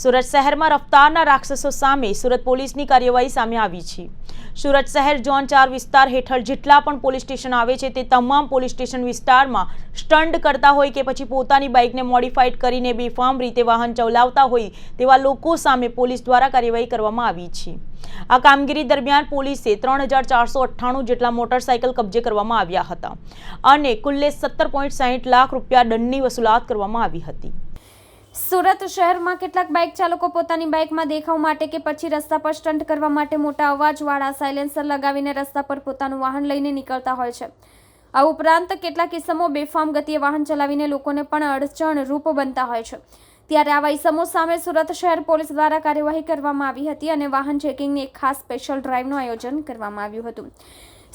સુરત શહેરમાં રફતારના રાક્ષસો સામે સુરત પોલીસની કાર્યવાહી સામે આવી છે. સુરત શહેર ઝોન ચાર વિસ્તાર હેઠળ જેટલા પણ પોલીસ સ્ટેશન આવે છે તે તમામ પોલીસ સ્ટેશન વિસ્તારમાં સ્ટન્ટ કરતા હોય કે પછી પોતાની બાઇકને મોડિફાઈડ કરીને બેફામ રીતે વાહન ચલાવતા હોય તેવા લોકો સામે પોલીસ દ્વારા કાર્યવાહી કરવામાં આવી છે. આ કામગીરી દરમિયાન પોલીસે ત્રણ હજાર ચારસો અઠ્ઠાણું જેટલા મોટરસાયકલ કબજે કરવામાં આવ્યા હતા અને કુલ્લે સત્તર પોઈન્ટ સાહીઠ લાખ રૂપિયા દંડની વસૂલાત કરવામાં આવી હતી. સુરત શહેરમાં કેટલાક બાઇક ચાલકો પોતાની બાઇકમાં દેખાવ માટે કે પછી રસ્તા પર સ્ટન્ટ કરવા માટે મોટા અવાજવાળા સાયલેન્સર લગાવીને રસ્તા પર પોતાનું વાહન લઈને નીકળતા હોય છે. આ ઉપરાંત કેટલાક ઇસમો બેફામ ગતિએ વાહન ચલાવીને લોકોને પણ અડચણ રૂપ બનતા હોય છે. ત્યારે આવા ઇસમો સામે સુરત શહેર પોલીસ દ્વારા કાર્યવાહી કરવામાં આવી હતી અને વાહન ચેકિંગની એક ખાસ સ્પેશિયલ ડ્રાઇવનું આયોજન કરવામાં આવ્યું હતું.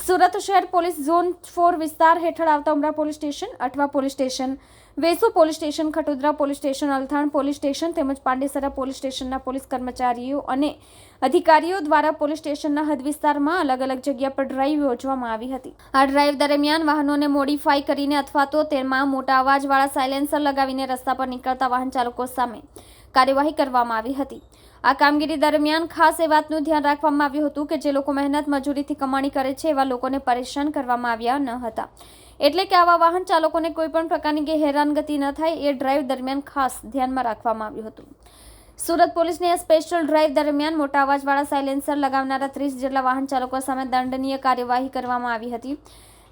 સુરત શહેર પોલીસ ઝોન ફોર વિસ્તાર હેઠળ આવતા Umra police station, Athwa police station Vesu police station, Khatodara police station, Althan police station તેમજ પાંડેસરા પોલીસ સ્ટેશનના પોલીસ કર્મચારીઓ અને અધિકારીઓ દ્વારા પોલીસ સ્ટેશનના હદ વિસ્તારમાં અલગ અલગ જગ્યા પર ડ્રાઈવ યોજવામાં આવી હતી. આ ડ્રાઈવ દરમિયાન વાહનોને મોડિફાઈ કરીને અથવા તો તેમાં મોટા અવાજવાળા સાયલેન્સર લગાવીને રસ્તા પર નીકળતા વાહન ચાલકો સામે કાર્યવાહી કરવામાં આવી હતી. આ કામગીરી દરમિયાન ખાસ એ વાતનું ધ્યાન રાખવામાં આવ્યું હતું કે જે લોકો મહેનત, મજૂરીથી કમાણી કરે છે, એવા લોકોને પરેશાન કરવામાં આવ્યા ન હતા. એટલે કે આવા વાહન ચાલકોને કોઈ પણ પ્રકારની કે હેરાનગતિ ન થાય એ ડ્રાઈવ દરમિયાન ખાસ ધ્યાનમાં રાખવામાં આવ્યું હતું. સુરત પોલીસની આ સ્પેશિયલ ડ્રાઈવ દરમિયાન મોટા અવાજવાળા સાયલેન્સર લગાવનારા ત્રીસ જેટલા વાહન ચાલકો સામે દંડનીય કાર્યવાહી કરવામાં આવી હતી.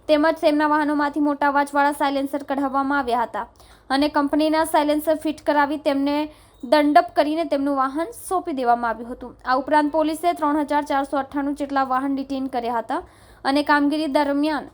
તેમજ તેમના વાહનોમાંથી મોટા અવાજવાળા સાયલેન્સર કઢાવવામાં આવ્યા હતા. અને કંપનીના સાયલેન્સર ફિટ કરાવી તેમને દંડપ કરીને તેમનું વાહન સોંપી દેવામાં આવ્યું હતું આ ઉપરાંત પોલીસે ત્રણ હજાર ચારસો અઠ્ઠાણું જેટલા વાહન ડિટેન કર્યા હતા અને કામગીરી દરમિયાન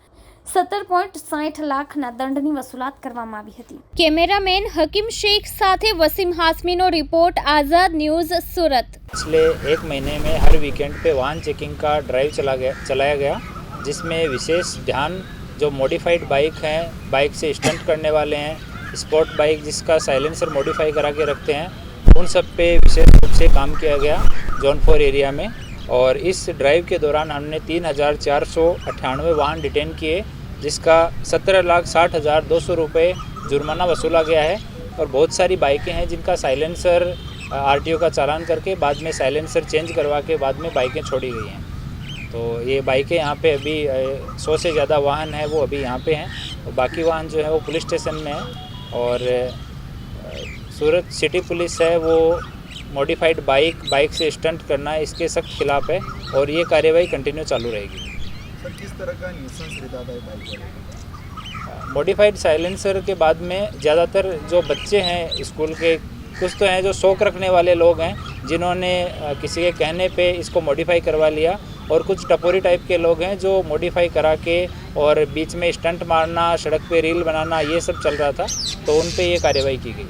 સત્તર પોઈન્ટ સાઠ લાખના દંડની વસૂલાત કરવામાં આવી હતી કેમેરામેન હકીમ શેખ સાથે વસીમ હાસમીનો રિપોર્ટ આઝાદ ન્યૂઝ સુરત पिछले एक महीने में हर वीकेंड पे वाहन चेकिंग का ड्राइव चला गया चलाया गया जिसमें विशेष ध्यान जो मॉडिफाइड बाइक हैं बाइक से स्टंट करने वाले हैं स्पोर्ट बाइक जिसका साइलेंसर मॉडिफाई करा के रखते हैं, उन सब पे विशेष रूप से काम किया गया जौनपुर एरिया में। और इस ड्राइव के दौरान हमने तीन हज़ार चार सौ अट्ठानवे वाहन डिटेन किए, जिसका सत्रह लाख साठ हज़ार दो सौ रुपये जुर्माना वसूला गया है। और बहुत सारी बाइकें हैं जिनका साइलेंसर आरटीओ का चालान करके बाद में साइलेंसर चेंज करवा के बाद में बाइकें छोड़ी गई हैं। तो ये बाइकें यहाँ पे अभी सौ से ज़्यादा वाहन है, वो अभी यहाँ पे हैं। और बाकी वाहन जो है वो पुलिस स्टेशन में है। और सूरत सिटी पुलिस है वो मॉडिफाइड बाइक बाइक से स्टंट करना इसके सख्त खिलाफ है और ये कार्यवाही कंटिन्यू चालू रहेगी। सर किस तरह का न्यूसेंस रहता था बाइक मॉडिफाइड साइलेंसर के बाद में ज़्यादातर जो बच्चे हैं स्कूल के कुछ तो हैं जो शौक रखने वाले लोग हैं, जिन्होंने किसी के कहने पे इसको मॉडिफाई करवा लिया और कुछ टपोरी टाइप के लोग हैं जो मॉडिफाई करा के और बीच में स्टंट मारना, सड़क पे रील बनाना, ये सब चल रहा था तो उन पे ये कार्रवाई की गई।